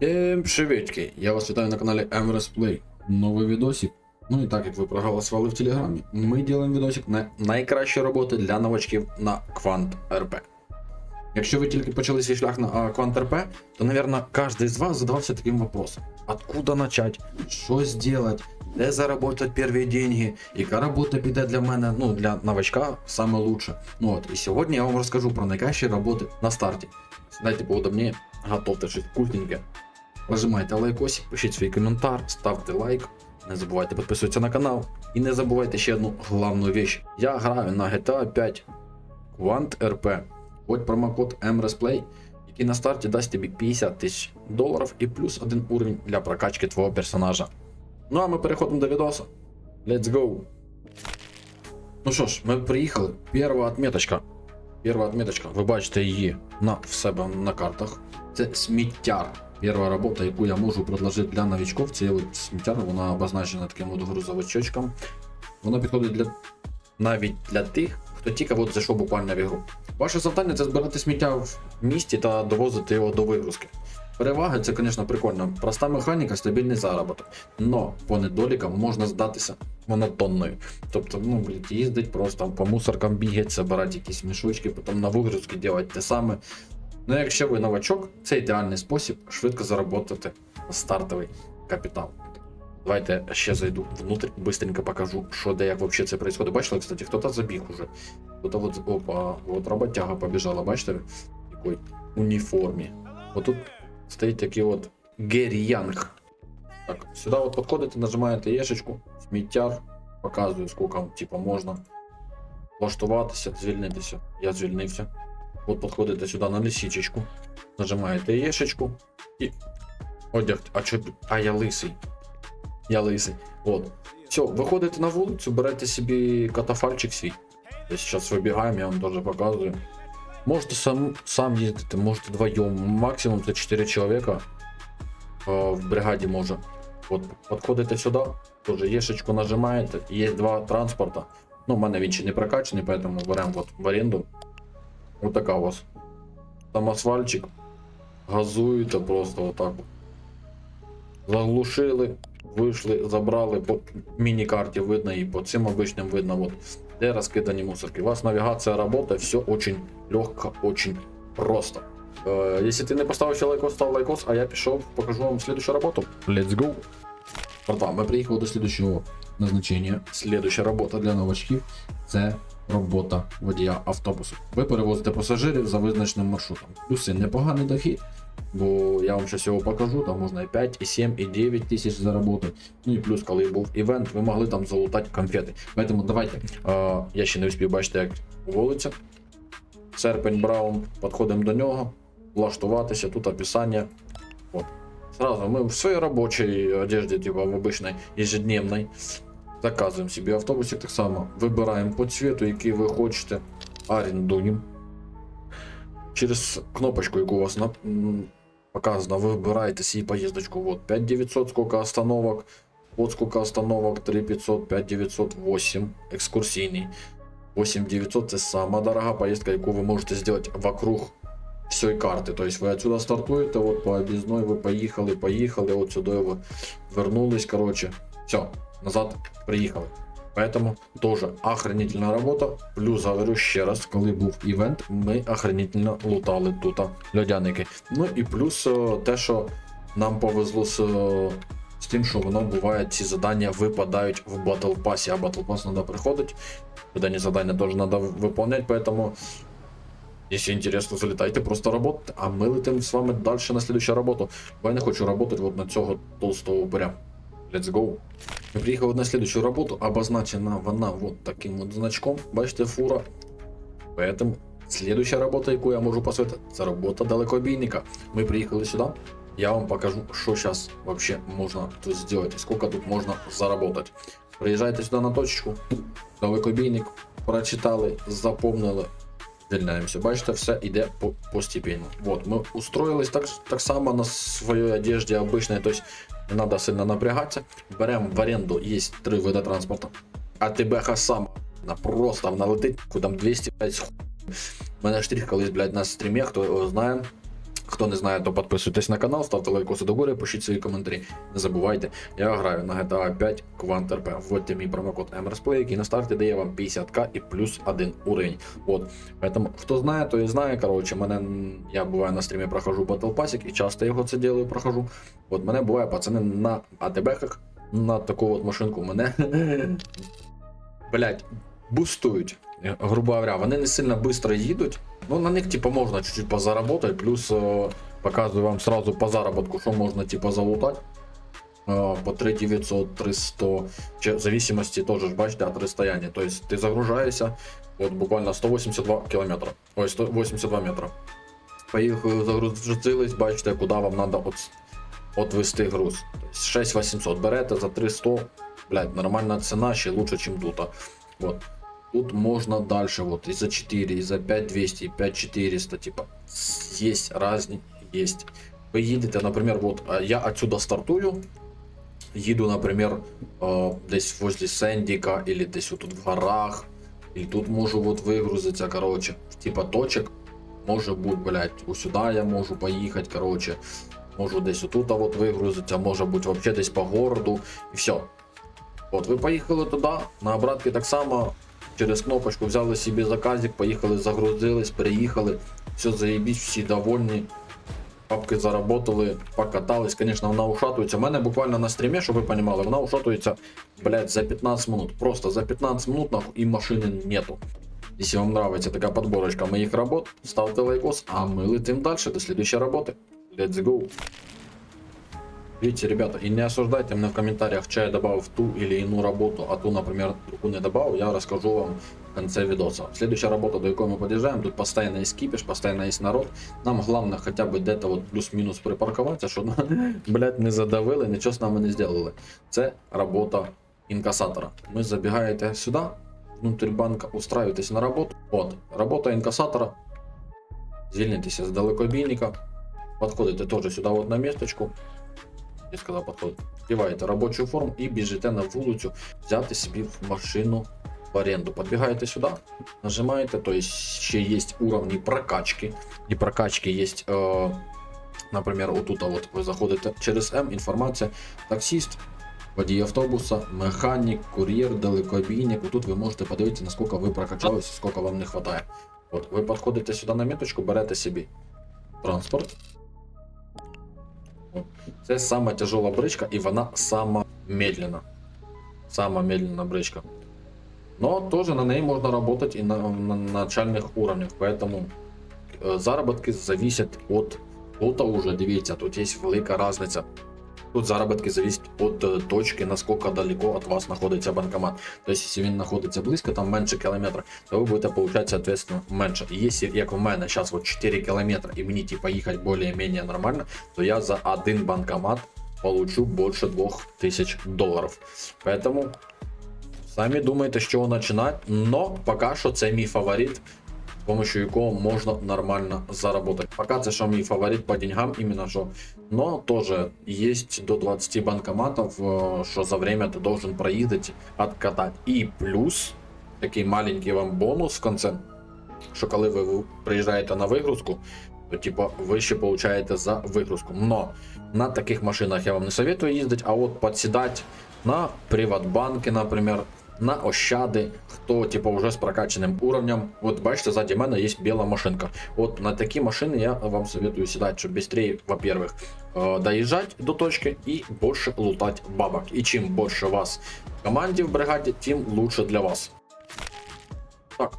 Всем приветики! Я вас вітаю на каналі Emrys Play. Новий відосик. Ну і так як ви проголосували в Телеграмі, ми робимо відосик на найкращі роботи для новачків на Quant RP. Якщо ви тільки почали свій шлях на Quant RP, то, наверное, кожен з вас задавався таким вопросом. Откуда начать? Що сделать? Де заработать перві деньги? Яка робота піде для мене, ну, для новачка саме лучше. Ну от, і сьогодні я вам розкажу про найкращі роботи на старті. Сідайте поудобніше, готовте щось вкусненьке. Нажимайте лайкосик, пишіть свій коментар, ставте лайк. Не забувайте підписуватися на канал. І не забувайте ще одну головну вещь. Я граю на GTA 5 Quant RP. От промокод MRSPLAY, який на старті дасть тобі 50 тисяч доларів і плюс один уровень для прокачки твого персонажа. Ну а ми переходимо до відоса. Let's go! Ну що ж, ми приїхали. Перша отметочка. Перша отметочка, ви бачите її на, в себе на картах. Це сміттяр. Перша робота, яку я можу предложити для новичків, це сміттяр, вона обозначена таким от грузовичочком. Вона підходить для навіть для тих, хто тільки от зайшов буквально в ігру. Ваше завдання це збирати сміття в місті та довозити його до вигрузки. Переваги це, звісно, прикольно. Проста механіка, стабільний заробіток. Но по недолікам можна здатися монотонною. Тобто, ну, блядь, їздить просто по мусоркам бігати, збирати якісь мішочки, потім на вигрузки робити те саме. Ну, якщо ви новачок, це ідеальний спосіб швидко заробити стартовий капітал. Давайте ще зайду внутрь, быстренько покажу, що де як вообще це происходит. Бачили, кстати, хто-то забіг уже. Хто-то вот, опа, вот роботяга побіжала, бачите, в якій уніформі. От тут стоїть такий от Геррі Янг. Так, сюди от підходите, нажимаєте єшечку, сміттяр, показую, скільки типу, можна влаштуватися, звільнитися. Я звільнився. От підходите сюди на лисичечку, нажимаєте єшечку і одяг. А чо? А я лисий. Я лисий. От. Все, виходите на вулицю, берете собі катафальчик свій. Я зараз вибігаємо, я вам теж показую. Можете сам, сам їздити, можете вдвоєм. Максимум це 4 чоловіка е, в бригаді може. От підходите сюди, теж єшечку нажимаєте, є два транспорта. Ну, в мене ще не прокачаний, поэтому беремо в оренду. Вот така у вас. Там асфальтчик. Газуєте просто отак. от. Заглушили, вийшли, забрали по міні-карті видно і по цим обичним видно, от, де розкидані мусорки. У вас навігація працює, все очень легко, очень просто. Е, якщо ти не поставив лайкос, став лайкос, а я пішов, покажу вам следующую роботу. Let's go! Братва, ми приїхали до следующего назначення. Следующая робота для новачків це робота водія автобусу. Ви перевозите пасажирів за визначеним маршрутом. Плюси непоганий дохід, бо я вам зараз його покажу, там можна і 5, і 7, і 9 тисяч заробити. Ну і плюс, коли був івент, ви могли там залутати конфети. Поэтому давайте. Е, я ще не успів бачити, як вулиця. Серпень Браун, підходимо до нього, влаштуватися, тут описання. От. Сразу мы в своей рабочей одежде, типа в обычной ежедневной, заказуємо собі автобусик так само, вибираємо по цвету, який ви хочете, орендуємо. Через кнопочку, яку у вас на, м, показано, ви вибираєте свій поїздочку. Вот 5900, сколько остановок, от сколько остановок, 3500, 5900, 8, екскурсійний. 8900 це сама дорога поїздка, яку ви можете зробити вокруг всей карты. То есть вы отсюда стартуете, вот по объездной вы поехали, поехали, вот сюда вы вернулись, короче, все, назад приїхали. Поэтому тоже охренительна робота. Плюс говорю ще раз, коли був івент, ми охренительно лутали тут льодяники. Ну і плюс е, те, що нам повезло з, е, з тим, що воно буває, ці задання випадають в Battle Pass, а Battle Pass треба приходить. Дані задання теж треба виконувати, поэтому Если интересно, залетайте, просто работайте, а мы летим с вами дальше на следующую работу. Бо я не хочу работать вот на цього толстого упыря. Let's go. Ми приїхали на следующую роботу, обозначена вона вот таким от значком. Бачите, фура. Поэтому следующая робота, яку я можу посвятити, це робота далекобійника. Ми приїхали сюди. Я вам покажу, що зараз вообще можна тут сделать, и сколько тут можна заработать. Приїжджайте сюди на точку, далекобійник, прочитали, запомнили, звільняємося. Бачите, все йде по постепенно. Вот, ми устроились так, так само на своїй одежді обычной, то есть Не надо сильно напрягатися. Беремо в оренду, є три види транспорту. А тебе сам просто налетить, там 205 с У мене штрих колись, блядь, на стрімі, хто його знає. Хто не знає, то підписуйтесь на канал, ставте лайкоси до гори, пишіть свої коментарі. Не забувайте, я граю на GTA 5 Quant RP. Вводьте мій промокод MRSPLAY, який на старті дає вам 50к і плюс один уровень. От. Поэтому, хто знає, то і знає. Коротше, мене я буває на стрімі прохожу Battle Passик і часто його це делаю, прохожу. От мене буває пацани на АТБ-ках, на таку от машинку мене. Блять, бустують. Грубо говоря, вони не сильно швидко їдуть. Ну, на них, типа, можна чуть-чуть позаработать, плюс е, показую вам сразу по заработку, що можна, типа, залутати. Е, по 3900, 300, чи в зависимости тоже, бачите, от расстояния. То есть ты загружаешься, вот буквально 182 километра, ой, 182 метра. Поїхали, загрузились, бачите, куди вам треба от, отвести груз. Тобто 6800 берете за 300, блядь, нормальна ціна, ще лучше, ніж тут. Вот. Тут можно дальше, вот и за 4, и за 5200, и 5400, типа, есть разные, есть. Вы едете, например, вот я отсюда стартую, їду, наприклад, е, десь возле Сендіка, или десь тут в горах, і тут можу вот вигрузитися, короче, типа точек може бути, блядь, сюди я можу поїхати, короче, можу десь отут вот вигрузитися, може бути вообще десь по городу, і все. От, ви поїхали туди, на обратки так само, через кнопочку взяли собі заказик, поїхали, загрузились, приїхали, все заєбісь, всі довольні. Папки заработали, покатались. Конечно, вона ушатується. У мене буквально на стрімі, щоб ви розуміли, вона ушатується, блядь, за 15 минут. Просто за 15 минут нахуй і машини нету. Если вам нравится такая подборочка моих работ, ставьте лайкос, а мы летим дальше до следующей работы. Let's go. Видите, ребята, и не осуждайте меня в комментариях, че я добавил в ту или иную работу, а ту, например, другую не добавил, я расскажу вам в конце видоса. Следующая работа, до якої мы подъезжаем, тут постоянно есть кипиш, постоянно есть народ. Нам главное хотя бы где-то вот плюс-минус припаркуватися, щоб, блядь, не задавили, нічого з нами не сделали. Це робота інкасатора. Ви забігаєте сюди, внутрь банка, устраиваетесь на работу. Вот, работа инкассатора. Звільнитеся з далекобійника. Подходите теж сюди от на місточку. Я сказав подходить. Вдіваєте робочу форму і біжите на вулицю взяти собі в машину в оренду. Подбігаєте сюди, нажимаєте, то есть ще є уровні прокачки. І прокачки є, е, наприклад, отут от ви заходите через М, інформація, таксист, водій автобуса, механік, кур'єр, далекобійник. Тут ви можете подивитися, наскільки ви прокачалися, скільки вам не вистачає. От, ви підходите сюди на міточку, берете собі транспорт. От. Це сама тяжела бричка, і вона сама медленна. Сама медленна бричка. Но тоже на ней можно работать и на, на начальных уровнях, поэтому э, заработки зависят от тут уже, дивіться, тут є велика різниця. Тут заработки зависят от е, точки, наскільки далеко від вас знаходиться банкомат. Тобто, якщо він знаходиться близько, там менше кілометра, то ви будете получать, соответственно, менше. І якщо, як у мене зараз от 4 кілометри, і мені типа їхати більш-менш нормально, то я за один банкомат получу більше 2000 доларів. Поэтому самі думайте, з чого починати, но поки що це мій фаворит, з помощью якого можна нормально заработать. Пока це що мій фаворит по деньгам, іменно що. Но тоже есть до 20 банкоматов, э, що за время ти должен проїздити, откатати. І плюс такий маленький вам бонус в конце, що коли ви приїжджаєте на вигрузку, то типа ви ще получаєте за вигрузку. Но на таких машинах я вам не советую їздити, а от підсідати на Приватбанки, наприклад, на Ощади, хто типу вже з прокачаним уровнем. От бачите, ззаді мене є біла машинка. От на такі машини я вам советую сідати, щоб швидше, во-первых, э, доїжджати до точки і більше лутати бабок. І чим більше вас в команді в бригаді, тим лучше для вас. Так.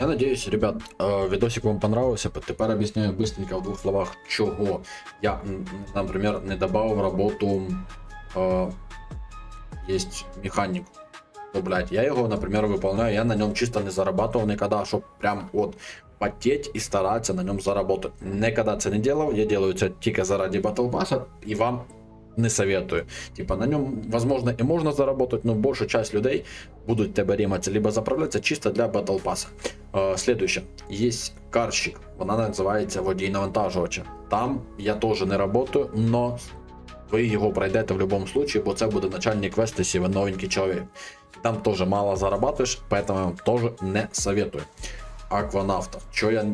Я надеюсь, ребят, э, видосик вам понравился. Теперь объясняю быстренько в двух словах, чего я, м, например, не добавил в работу э, есть механик. Ну, блядь, я его, например, выполняю, я на нем чисто не зарабатывал никогда, чтобы прям вот потеть и стараться на нем заработать. Никогда это не делал, я делаю это только заради Battle Pass, и вам не советую. Типа на нем, возможно, и можно заработать, но большая часть людей будут тебя рематься, либо заправляться чисто для Battle Pass. Э, следующее. Есть карщик, вона називається водій навантажувача. Там я теж не работаю, но ви його пройдете в будь-якому випадку, бо це буде начальник квесту, якщо ви новенький чоловік. Там теж мало зарабатуєш, поэтому я вам теж не советую. Акванавта. Що я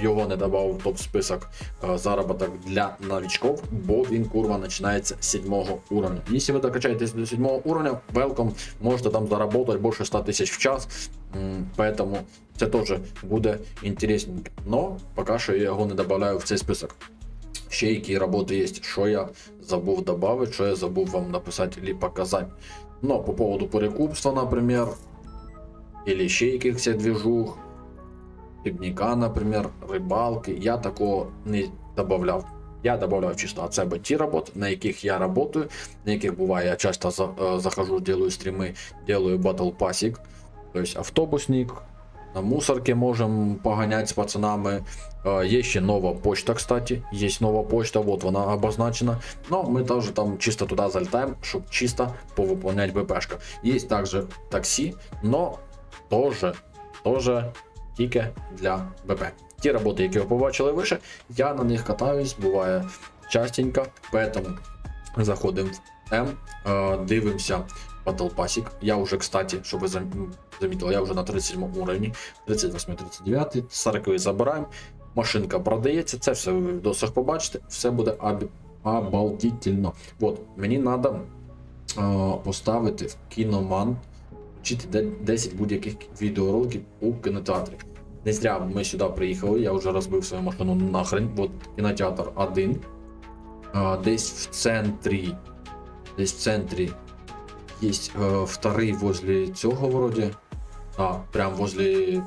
його- не давав в топ-список е, заробіток для новичков, бо він курва починається з 7 уровня. Якщо ви докачаєтесь до 7 уровня, welcome, можете там заработать більше 100 тисяч в час. Поэтому це теж буде інтересненько. Но поки що я його не додаю в цей список. Ще які роботи є, що я забув додати, що я забув вам написати или показати. Но по поводу перекупства, например, или ще якихось движух, півніка, например, рибалки, я такого не додавав. Я додавав чисто от себе ті роботи, на яких я працюю, на яких буває, я часто за, е, захожу, делаю стріми, делаю батл пасік, тобто автобусник, на мусорке можем погонять с пацанами. Э, Есть еще новая почта, кстати. Есть новая почта, вот она обозначена. Но мы тоже там чисто туда залетаем, чтобы чисто повыполнять БПшка. Есть также такси, но тоже, тоже тільки для БП. Ті роботи, які ви побачили вище, я на них катаюсь, буває частенько, поэтому заходимо в М, е, дивимося Battle Passик. Я уже, кстати, щоб ви зам- замітили, я вже на 37 уровні, 38, 39, 40 забираємо. Машинка продається, це все в відосах побачите, все буде обалдітельно. От, мені треба поставити в кіноман вчити 10 будь-яких відеороликів у кінотеатрі. Не зря ми сюди приїхали, я вже розбив свою машину нахрен. От кінотеатр один. А, десь в центрі. Десь в центрі є е, вторий возле цього вроді. А, прям возле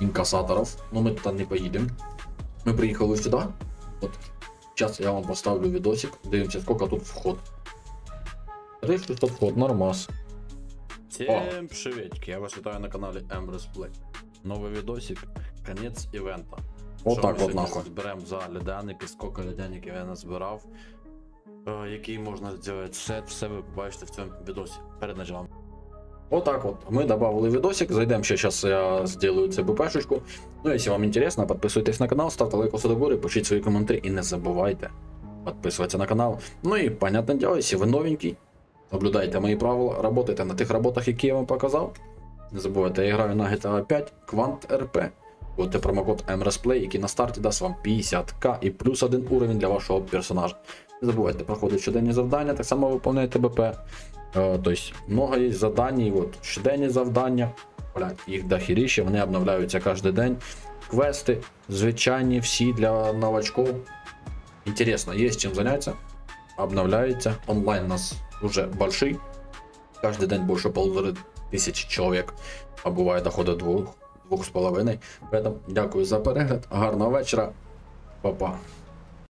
інкасаторів. Ну ми туди не поїдемо. Ми приїхали сюди. От. Зараз я вам поставлю відосик. Дивимося, скільки тут вход. 3600 вход, нормас. Всем приветики, я вас вітаю на каналі Embrace Play. Новий відосик, конець івента. Отак Що ми от сьогодні нахуй. Зберемо за льодяники, скільки льодяників я назбирав, е, який можна зробити, все, все ви побачите в цьому відосі перед началом. Отак от. Мы добавили видосик. Зайдем ще сейчас я сделаю ЦБПшечку. Ну, если вам интересно, подписывайтесь на канал, ставьте лайк до гори, пишіть свої коментарі і не забувайте підписуватися на канал. Ну і, понятне діло, якщо ви новенький, соблюдайте мої правила, работайте на тих роботах, які я вам показав. Не забувайте, я граю на GTA 5 Quant RP. Будете промокод MRSPLAY, який на старті дасть вам 50к і плюс один уровень для вашого персонажа. Не забувайте проходити щоденні завдання, так само виконуєте БП. Е, Тобто, много є завдань, і от щоденні завдання. Їх дохіріще, вони обновляються кожен день. Квести, звичайні, всі для новачков. Інтересно, є чим зайнятися. Обновляється. Онлайн у нас уже большой. Каждый день больше полутора тисяч чоловік, а буває доходить двох, двох з половиною. Поэтому дякую за перегляд, гарного вечора, па-па.